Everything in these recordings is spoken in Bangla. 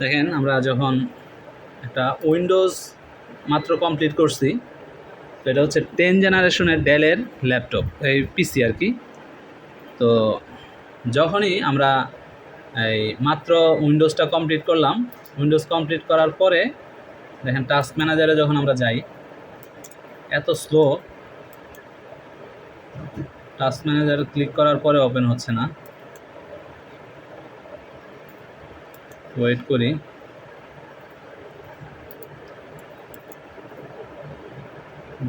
দেখেন, আমরা যখন একটা উইন্ডোজ মাত্র কমপ্লিট করছি, তো এটা হচ্ছে টেন জেনারেশনের ডেলের ল্যাপটপ, এই পিসি আর কি। তো যখনই আমরা এই মাত্র উইন্ডোজটা কমপ্লিট করলাম, উইন্ডোজ কমপ্লিট করার পরে দেখেন, টাস্ক ম্যানেজারে যখন আমরা যাই, এত স্লো, টাস্ক ম্যানেজার ক্লিক করার পরে ওপেন হচ্ছে না। ওয়েট করি।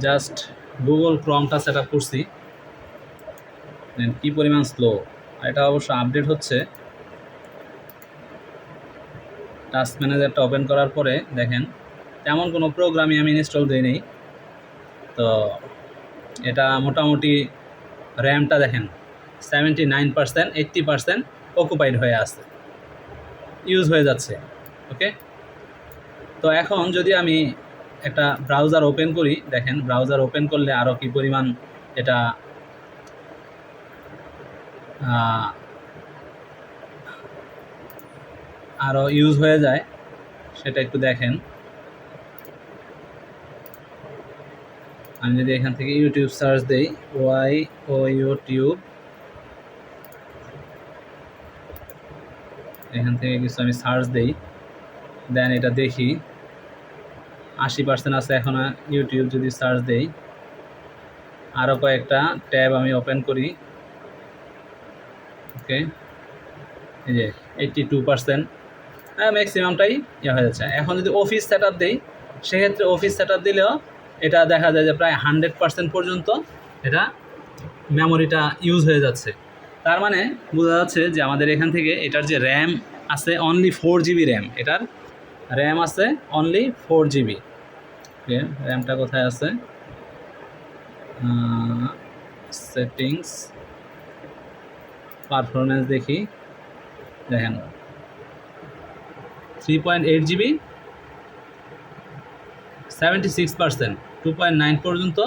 জাস্ট গুগল ক্রমটা সেট আপ করছি। দেন কী পরিমাণ স্লো এটা অবশ্য আপডেট হচ্ছে। টাস্ক ম্যানেজারটা ওপেন করার পরে দেখেন, তেমন কোনো প্রোগ্রামই আমি ইনস্টল দিইনি তো এটা মোটামুটি র্যামটা দেখেন seventy nine percent eighty percent occupied হয়ে আছে। ইউজ হয়ে যাচ্ছে ওকে তো এখন যদি আমি একটা ব্রাউজার ওপেন করি, দেখেন ব্রাউজার ওপেন করলে আরও কি পরিমাণ এটা আরও ইউজ হয়ে যায়, সেটা একটু দেখেন। আমি যদি এখান থেকে ইউটিউব সার্চ দেই ওয়াই ও ইউটিউব এখান থেকে কিছু আমি সার্চ দেই দেন এটা দেখি। আশি পার্সেন্ট আছে এখন ইউটিউব যদি সার্চ দেই। আরও কয়েকটা ট্যাব আমি ওপেন করি। ওকে এই যে এইট্টি টু পার্সেন্ট হ্যাঁ ম্যাক্সিমামটাই ইয়ে হয়ে যাচ্ছে। এখন যদি অফিস সেট আপ দিই, সেক্ষেত্রে অফিস সেট আপ দিলেও এটা দেখা যায় যে প্রায় হান্ড্রেড পার্সেন্ট পর্যন্ত এটা মেমোরিটা ইউজ হয়ে যাচ্ছে। তার মানে বোঝা যাচ্ছে যে আমাদের এখান থেকে এটার যে র্যাম আছে অনলি ফোর জিবি র্যাম এটার র্যাম আছে অনলি ফোর জিবি র্যামটা কোথায় আছে? সেটিংস পারফরমেন্স দেখি। দেখেন three point eight GB seventy six percent two point nine পর্যন্ত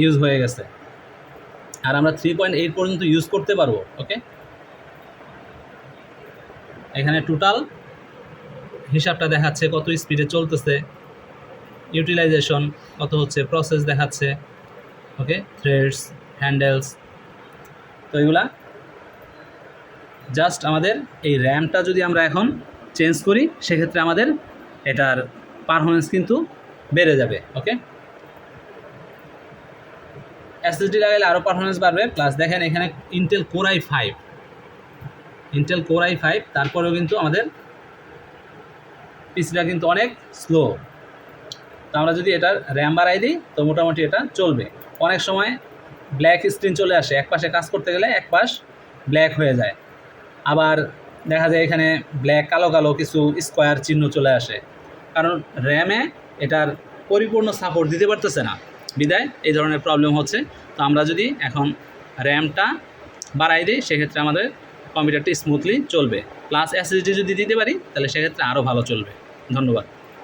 ইউজ হয়ে গেছে। আর আমরা থ্রি পয়েন্ট এইট পর্যন্ত ইউজ করতে পারব ওকে এখানে টোটাল হিসাবটা দেখাচ্ছে কত স্পিডে চলতেছে ইউটিলাইজেশন কত হচ্ছে প্রসেস দেখাচ্ছে ওকে থ্রেডস হ্যান্ডেলস তো এগুলা জাস্ট আমাদের এই র্যামটা যদি আমরা এখন চেঞ্জ করি, সেক্ষেত্রে আমাদের এটার পারফরমেন্স কিন্তু বেড়ে যাবে ওকে এসএসডি লাগাইলে আরও পারফরমেন্স বাড়বে প্লাস দেখেন এখানে Intel core i five Intel core i five তারপরেও কিন্তু আমাদের পিসিটা কিন্তু অনেক স্লো তো আমরা যদি এটার র্যাম বাড়াই দিই, তো মোটামুটি এটা চলবে। অনেক সময় ব্ল্যাক স্ক্রিন চলে আসে, এক পাশে কাজ করতে গেলে এক পাশ ব্ল্যাক হয়ে যায়। আবার দেখা যায় এখানে ব্ল্যাক কালো কালো কিছু স্কোয়ার চিহ্ন চলে আসে। কারণ র্যামে এটার পরিপূর্ণ সাপোর্ট দিতে পারতেছে না। বিদায়, এই ধরনের প্রবলেম হচ্ছে। তো আমরা যদি এখন র্যামটা বাড়াই দিই, সেক্ষেত্রে আমাদের কম্পিউটারটি স্মুথলি চলবে। প্লাস এসএসডি যদি দিতে পারি, তাহলে সেক্ষেত্রে আরও ভালো চলবে। ধন্যবাদ।